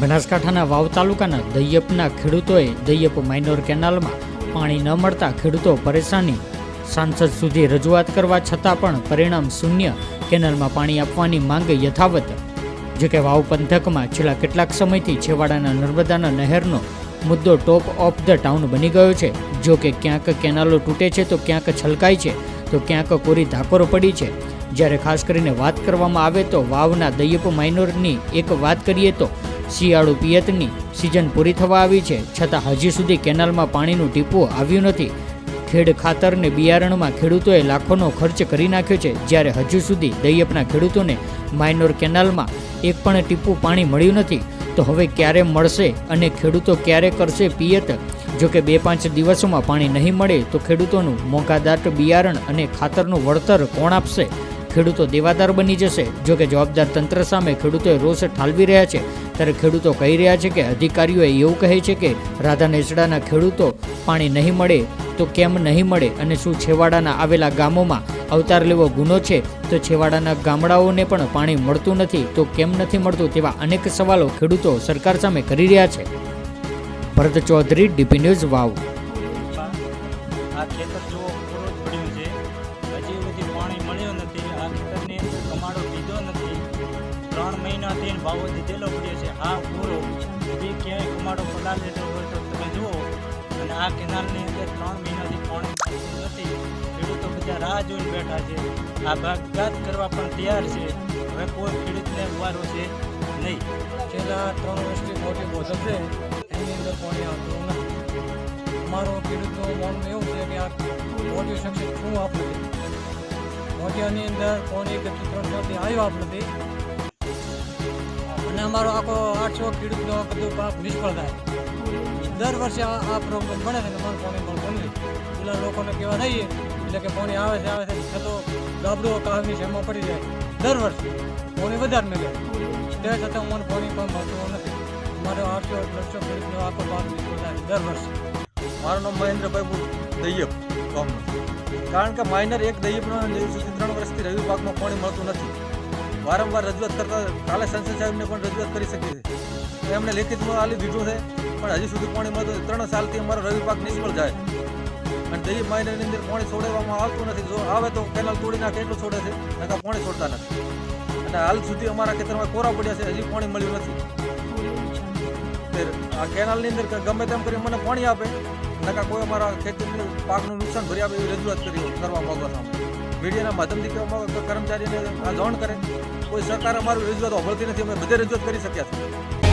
બનાસકાંઠાના વાવ તાલુકાના દૈયપના ખેડૂતોએ દૈયપ માઇનોર કેનાલમાં પાણી ન મળતા ખેડૂતો પરેશાની. સાંસદ સુધી રજૂઆત કરવા છતાં પણ પરિણામ શૂન્ય, કેનાલમાં પાણી આપવાની માંગ યથાવત. જો કે વાવ પંથકમાં છેલ્લા કેટલાક સમયથી છેવાડાના નર્મદાના નહેરનો મુદ્દો ટોપ ઓફ ધ ટાઉન બની ગયો છે. જો કે ક્યાંક કેનાલો તૂટે છે તો ક્યાંક છલકાય છે, તો ક્યાંક કોરી ધાકોર પડી છે. જ્યારે ખાસ કરીને વાત કરવામાં આવે તો વાવના દૈયપ માઇનોરની એક વાત કરીએ તો શિયાળુ પિયતની સિઝન પૂરી થવા આવી છે. છતાં હજી સુધી કેનાલમાં પાણીનું ટીપું આવ્યું નથી. ખેડ ખાતરને બિયારણમાં ખેડૂતોએ લાખોનો ખર્ચ કરી નાખ્યો છે. જ્યારે હજુ સુધી દૈયપના ખેડૂતોને માઇનોર કેનાલમાં એક પણ ટીપું પાણી મળ્યું નથી. તો હવે ક્યારે મળશે અને ખેડૂતો ક્યારે કરશે પિયત? જો કે બે પાંચ દિવસોમાં પાણી નહીં મળે તો ખેડૂતોનું મોંઘાદાટ બિયારણ અને ખાતરનું વળતર કોણ આપશે? ખેડૂતો દેવાદાર બની જશે. જો કે જવાબદાર તંત્ર સામે ખેડૂતોએ રોષ ઠાલવી રહ્યા છે. ત્યારે ખેડૂતો કહી રહ્યા છે કે અધિકારીઓએ એવું કહે છે કે રાધા નેસડાના ખેડૂતો પાણી નહીં મળે તો કેમ નહીં મળે અને શું છેવાડાના આવેલા ગામોમાં અવતાર લેવો ગુનો છે? તો છેવાડાના ગામડાઓને પણ પાણી મળતું નથી તો કેમ નથી મળતું તેવા અનેક સવાલો ખેડૂતો સરકાર સામે કરી રહ્યા છે. Bharat Chaudhary, DP news Vav. ત્રણ મહિનાથી ભાવો દીધેલો પડ્યો છે. હા, પૂરો. બી ક્યાંય કમાડો લેતો હોય તો તમે જુઓ. અને આ કેનાલની અંદર ત્રણ મહિનાથી પાણી નથી. ખેડૂતો બધા રાહ જોઈને બેઠા છે. આ બાગાત કરવા પણ તૈયાર છે. હવે કોઈ ખેડૂતને ઉવારો છે નહીં. છેલ્લા ત્રણ વર્ષથી મોટી બોધક છે એની અંદર પાણી આવતું નથી. અમારો ખેડૂતનું માનવું એવું છે કે આ મોટી સક્સેસ શું આપણું મોટિયાની અંદર પાણી એક ત્રણ વર્ષથી આવ્યું નથી અમારો આખો આઠસો ખેડૂતનો બધું પાક નિષ્ફળ થાય. દર વર્ષે આ પ્રોબ્લેમ બને છે અમારું પાણી પણ બને એટલે લોકોને કહેવા નહીં, એટલે કે પાણી આવે છે આવે છે છતાં ગાબડો કાહની શેમાં પડી જાય. દર વર્ષે પાણી વધારે મળે તે છતાં મને પાણી પણ મળતું નથી. અમારો આઠસો લક્ષો ખેડૂતનો આખો પાક નિષ્ફળ થાય દર વર્ષે. મારું નામ મહેન્દ્રભાઈ દૈયપ ગામનું. કારણ કે માઇનર એક દૈયપનો ત્રણ વર્ષથી રવિ પાકમાં પાણી મળતું નથી. વારંવાર રજૂઆત કરતા કાલે સંસદ સાહેબને પણ રજૂઆત કરી શકીએ છીએ. એમણે લેખિતમાં આલી દીધું છે, પણ હજી સુધી પાણી મળતું ત્રણ સાલથી અમારો રવિ પાક નિષ્ફળ જાય. અને દૈયપ મહિનાની અંદર પાણી છોડવામાં આવતું નથી. જો આવે તો કેનાલ તોડી નાખે એટલું છોડે છે નકા પાણી છોડતા નથી. અને હાલ સુધી અમારા ખેતરમાં કોરા પડ્યા છે, હજી પાણી મળ્યું નથી. આ કેનાલની અંદર ગમે તેમ કરી મને પાણી આપે નકા કોઈ અમારા ખેતીનું પાકનું નુકસાન ભરી આપે એવી રજૂઆત કરી કરવા માગવા અમે મીડિયાના માધ્યમથી કર્મચારીને આ જાણ કરે. કોઈ સરકાર અમારું રજૂઆત સાંભળતી નથી, અમે બધે રજૂઆત કરી શક્યા છીએ.